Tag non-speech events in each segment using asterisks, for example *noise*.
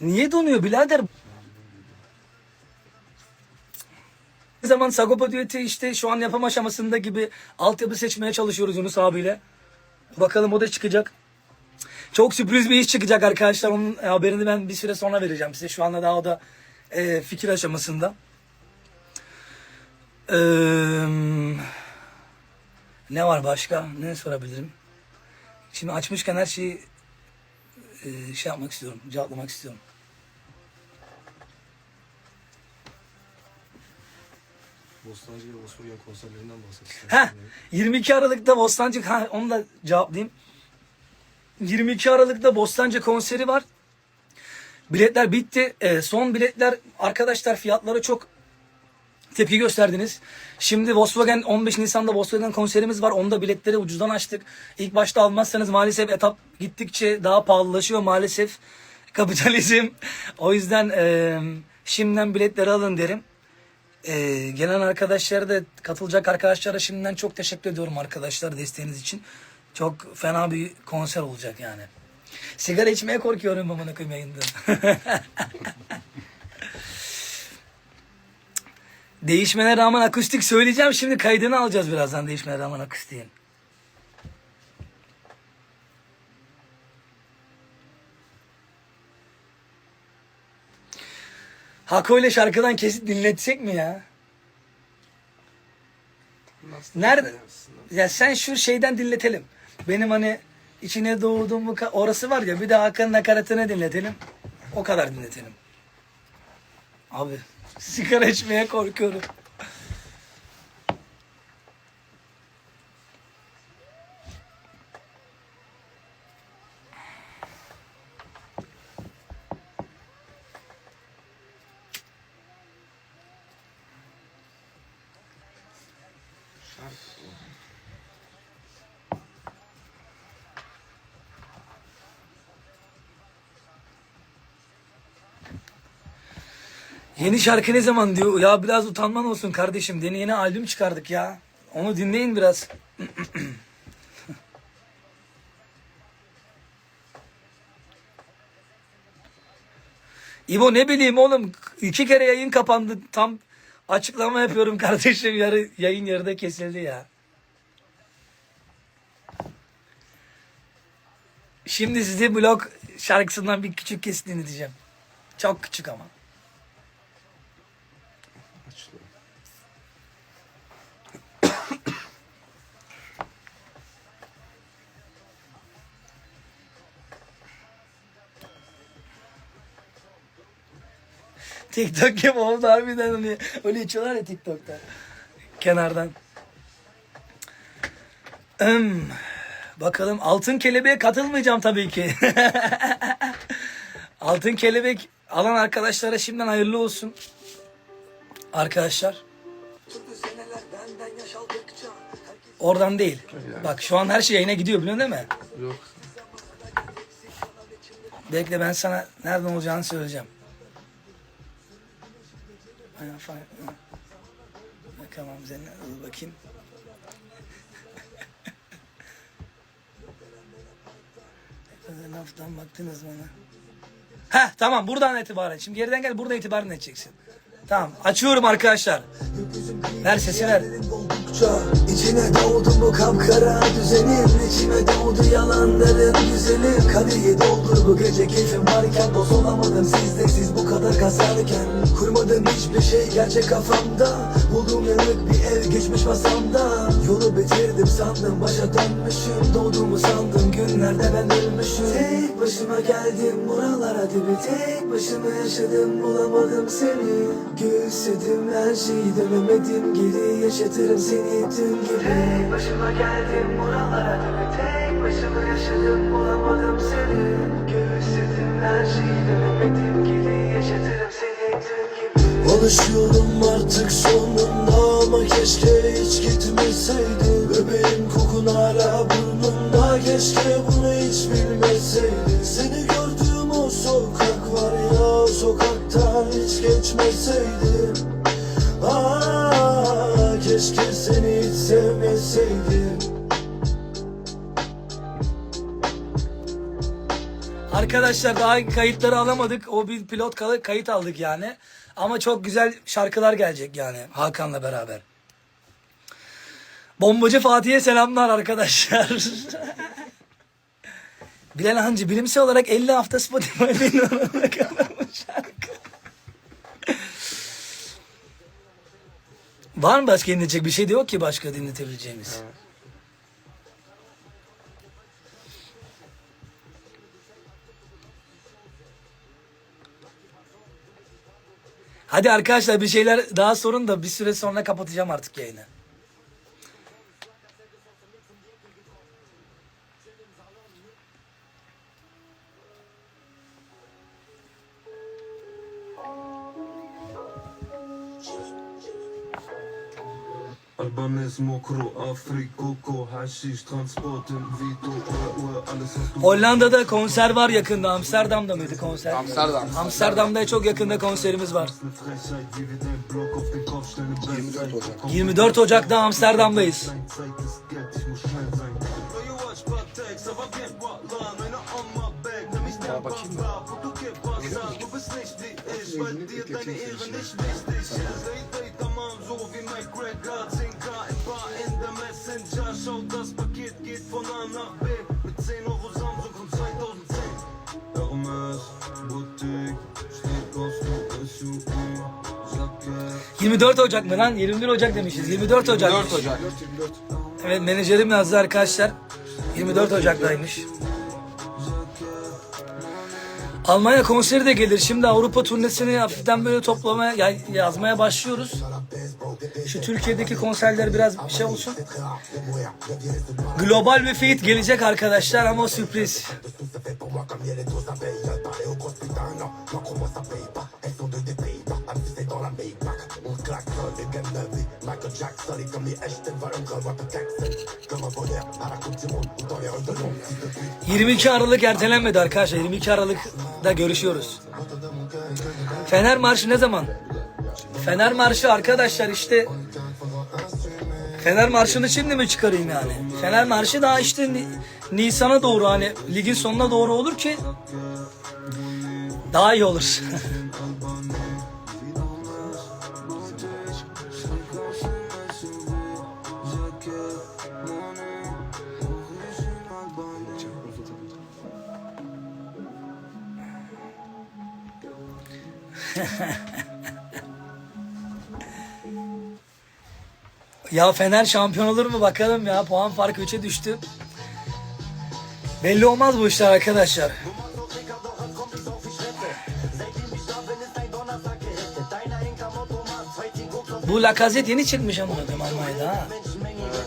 Niye donuyor birader? Ne zaman Sagopa düeti işte şu an yapım aşamasında gibi altyapı seçmeye çalışıyoruz Yunus abiyle. Bakalım o da çıkacak. Çok sürpriz bir iş çıkacak arkadaşlar. Onun haberini ben bir süre sonra vereceğim size. Şu anda daha o da e, fikir aşamasında. Eee, ne var başka? Ne sorabilirim? Şimdi açmışken her şeyi e, şey yapmak istiyorum. Cevaplamak istiyorum. Bostancı ve Bosforgen konserlerinden bahsettik. Heh, 22 Aralık'ta Bostancı, ha, onu da cevaplayayım. 22 Aralık'ta Bostancı konseri var. Biletler bitti. Ee, son biletler arkadaşlar fiyatları çok tepki gösterdiniz. Şimdi Volkswagen 15 Nisan'da Volkswagen konserimiz var. Onda biletleri ucuzdan açtık. İlk başta almazsanız maalesef etap gittikçe daha pahalılaşıyor maalesef. *laughs* Kapitalizm. O yüzden e, şimdiden biletleri alın derim. Ee, gelen arkadaşlara da katılacak arkadaşlara şimdiden çok teşekkür ediyorum arkadaşlar desteğiniz için. Çok fena bir konser olacak yani. Sigara içmeye korkuyorum amına koyayım yayında. *laughs* Değişmene rağmen akustik söyleyeceğim. Şimdi kaydını alacağız birazdan değişmene rağmen akustiğin. Hako ile şarkıdan kesit dinletsek mi ya? Nerede? Ya sen şu şeyden dinletelim. Benim hani içine doğduğum bu orası var ya bir de Hakan'ın nakaratını dinletelim. O kadar dinletelim. Abi sigara içmeye korkuyorum. Yeni şarkı ne zaman diyor? Ya biraz utanman olsun kardeşim. Yeni yeni albüm çıkardık ya. Onu dinleyin biraz. *clears throat* İbo ne bileyim oğlum. iki kere yayın kapandı. Tam açıklama yapıyorum *laughs* kardeşim. Yarı, yayın yarıda kesildi ya. Şimdi size blok şarkısından bir küçük kesit dinleteceğim. Çok küçük ama. TikTok gibi oldu harbiden hani öyle içiyorlar ya TikTok'ta. Kenardan. Hmm, bakalım altın kelebeğe katılmayacağım tabii ki. *laughs* altın kelebek alan arkadaşlara şimdiden hayırlı olsun. Arkadaşlar. Oradan değil. Bak şu an her şey yayına gidiyor biliyorsun değil mi? Yok. Bekle ben sana nereden olacağını söyleyeceğim. Aynen falan. Bakalım üzerine dur bakayım. Laftan baktınız bana. Heh tamam buradan itibaren. Şimdi geriden gel buradan itibaren edeceksin. Tamam açıyorum arkadaşlar. Ver sesi ver. Oldukça içine doğdu bu kapkara düzenin içime doğdu yalanların güzeli. Kadehi doldur bu gece keyfim varken Dost olamadım sizde siz bu kadar kasarken Kurmadım hiçbir şey gerçek kafamda. Bulduğum yanık bir ev geçmiş masamda. Yolu bitirdim sandım başa dönmüşüm. Doğduğumu sandım günlerde ben ölmüşüm. Tek başıma geldim buralara dibi. Tek başıma yaşadım bulamadım seni. Göğüsledim her şeyi dönemedim geri Yaşatırım seni gibi Tek başıma geldim buralara. Tek başıma yaşadım bulamadım seni. Göğüsledim her şeyi dönemedim geri Yaşatırım seni. Dün gibi. Alışıyorum artık sonunda ama keşke hiç gitmeseydin Bebeğim kokun hala burnumda keşke bunu hiç bilmeseydin Seni gördüğüm o sokak var ya o sokaktan hiç geçmeseydim. Aa, keşke seni arkadaşlar daha kayıtları alamadık. O bir pilot kay- kayıt aldık yani. Ama çok güzel şarkılar gelecek yani Hakan'la beraber. Bombacı Fatih'e selamlar arkadaşlar. *laughs* Bilal Hancı bilimsel olarak 50 hafta Spotify'da inanılmaz kadar şarkı. Var mı başka dinletecek bir şey de yok ki başka dinletebileceğimiz. Hadi arkadaşlar bir şeyler daha sorun da bir süre sonra kapatacağım artık yayını. Hollanda'da konser var yakında. Amsterdam'da mıydı konser? Amsterdam. Amsterdam'da çok yakında konserimiz var. eine Frechheit, wie wir deinen Block auf den Kopf stellen, 24 Ocak. 24 Ocak'ta Amsterdam'dayız. Dein Zeit ist von A nach B, mit 10 Euro Samsung von 2010. Hermes, Boutique, steht der SUV, Jacke. 24 Ocak mı lan? 21 Ocak demişiz. 24 Ocak. 4 Ocak. Evet menajerim yazdı arkadaşlar. 24 Ocak'taymış. Almanya konseri de gelir. Şimdi Avrupa turnesini hafiften böyle toplamaya, ya- yazmaya başlıyoruz. Şu Türkiye'deki konserler biraz bir şey olsun. Global bir feat gelecek arkadaşlar ama sürpriz. ...22 Aralık ertelenmedi arkadaşlar. 22 Aralık'da görüşüyoruz. Fener Marşı ne zaman? Fener Marşı arkadaşlar işte... Fener Marşı'nı şimdi mi çıkarayım yani? Fener Marşı daha işte Ni- Nisan'a doğru hani ligin sonuna doğru olur ki... Daha iyi olur. *laughs* Ya Fener şampiyon olur mu bakalım ya. Puan farkı 3'e düştü. Belli olmaz bu işler arkadaşlar. Bu Lacazette yeni çıkmış ama Almanya'da ha.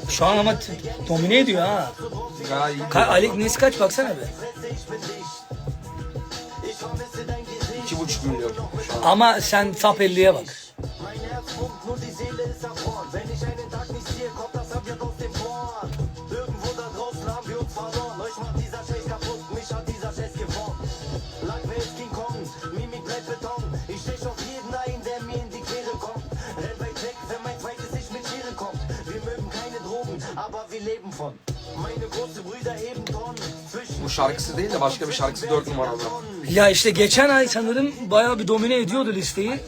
Şu an ama domine ediyor ha. Gayet iyi. Ka Alik Nesi kaç baksana be. 2,5 milyon. Ama sen top 50'ye bak. Bu şarkısı değil de başka bir şarkısı 4 numarada. Ya işte geçen ay sanırım bayağı bir domine ediyordu listeyi.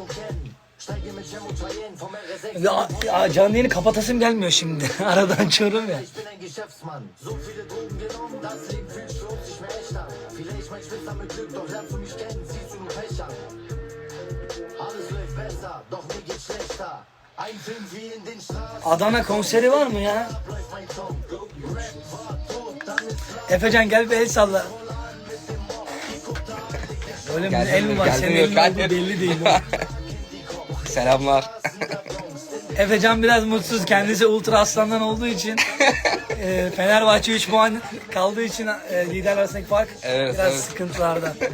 Und Ken. Steige mit Cem und Cheyenne vom RS6. Ya, ya canlı yayını kapatasım gelmiyor şimdi. *laughs* Aradan açıyorum ya. Adana konseri var mı ya? Efecan gel bir el salla. Öyle bir el mi var? Senin elin olduğu belli değil. *laughs* Selamlar. Efecan biraz mutsuz. Kendisi ultra aslandan olduğu için e, Fenerbahçe 3 puan kaldığı için e, lider arasındaki fark Evet, biraz evet. sıkıntılarda. *laughs*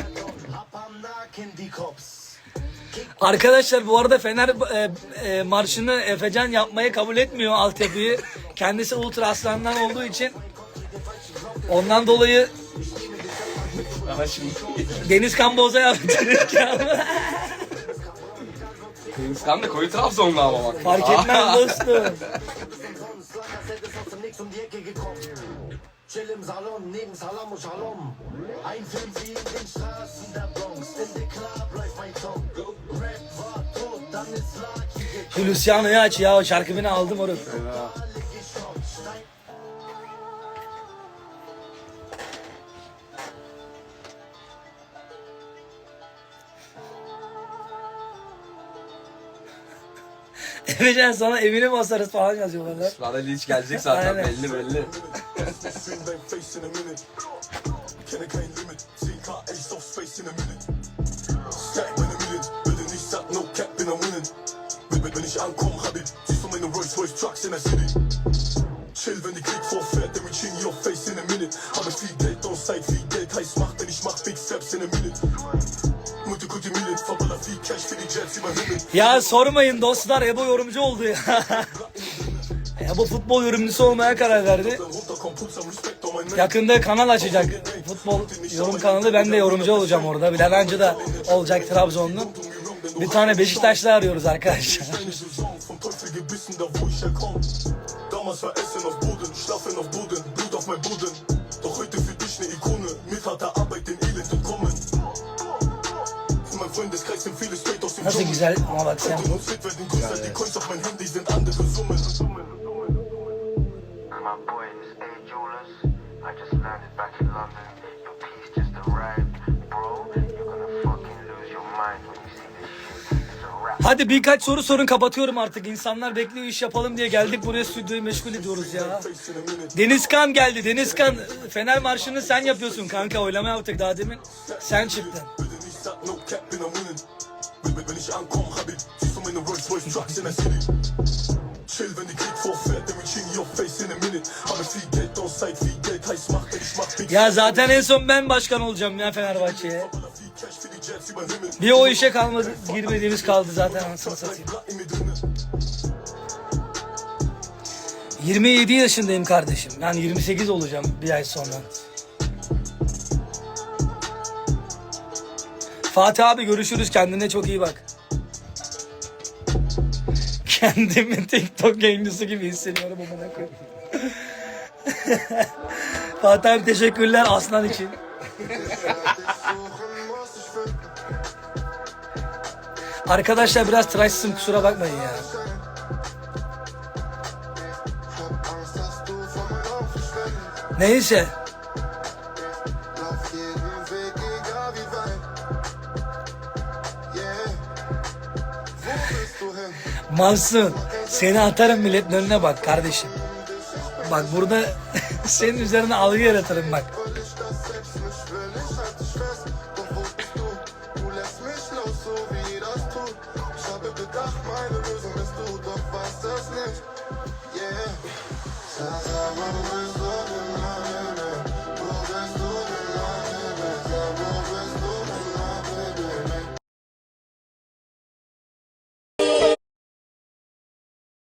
Arkadaşlar bu arada Fener e, e, marşını Efecan yapmayı kabul etmiyor altyapıyı. Kendisi ultra aslandan olduğu için ondan dolayı Deniz Kamboza yaptırırken Hindistan da koyu Trabzonlu ama bak. fark etmez *laughs* dostum. Sonst Lagerfeld ist aus dem Nix um die Ecke gekommen. Chill im Salon, neben Salam und Shalom. Ein Film wie in den Straßen der Bronx. In the club läuft mein Song. Şu Luciano'yu aç ya o şarkı beni aldı moruk. *laughs* Efecan sana evini basarız falan yazıyorlar lan. Rada Leach gelecek zaten Aynen. belli belli. Royce Trucks in der City. Chill, wenn die Krieg vorfährt, then we ching your face in a minute. Habe viel Geld on site, viel Geld heiß macht, denn ich mach Big Steps in a minute. Ya sormayın dostlar Ebo yorumcu oldu ya. *laughs* Ebo futbol yorumcusu olmaya karar verdi. Yakında kanal açacak. Futbol yorum kanalı. Ben de yorumcu olacağım orada. Bilal Hancı da olacak Trabzonlu. Bir tane Beşiktaşlı arıyoruz arkadaşlar. *laughs* İch herkomm. Damals war Essen auf Boden, Schlafen auf Boden, Blut auf mein Boden. Doch heute für dich ne Ikone, mit harter Arbeit dem Elend entkommen. In meinem Freundeskreis sind viele straight aus dem Nasıl Dschungel. güzel ama bak sen. Und uns fit werden größer, die Coins auf mein Handy sind andere Summen. My boy Hadi birkaç soru sorun kapatıyorum artık. İnsanlar bekliyor iş yapalım diye geldik buraya stüdyoyu meşgul ediyoruz ya. Minute. Denizkan geldi. Denizkan Fener Marşı'nı sen yapıyorsun kanka. Oylama yaptık daha demin. Sen çıktın. Ya zaten en son ben başkan olacağım ya Fenerbahçe'ye. Bir o işe kalmadı, girmediğimiz kaldı zaten anasını satayım. Blatt in mir drinne. 27 yaşındayım kardeşim. Yani 28 olacağım bir ay sonra. Fatih abi görüşürüz. Kendine çok iyi bak. Kendimi TikTok yayıncısı gibi hissediyorum amına. *laughs* Fatih abi teşekkürler Aslan için. Arkadaşlar biraz tıraşsızım kusura bakmayın ya. Neyse. Mansun seni atarım milletin önüne bak kardeşim. Bak burada *laughs* senin üzerine algı yaratırım bak. Sag meine Lösung bist du, doch weißt das nicht. Yeah. Sag, sag.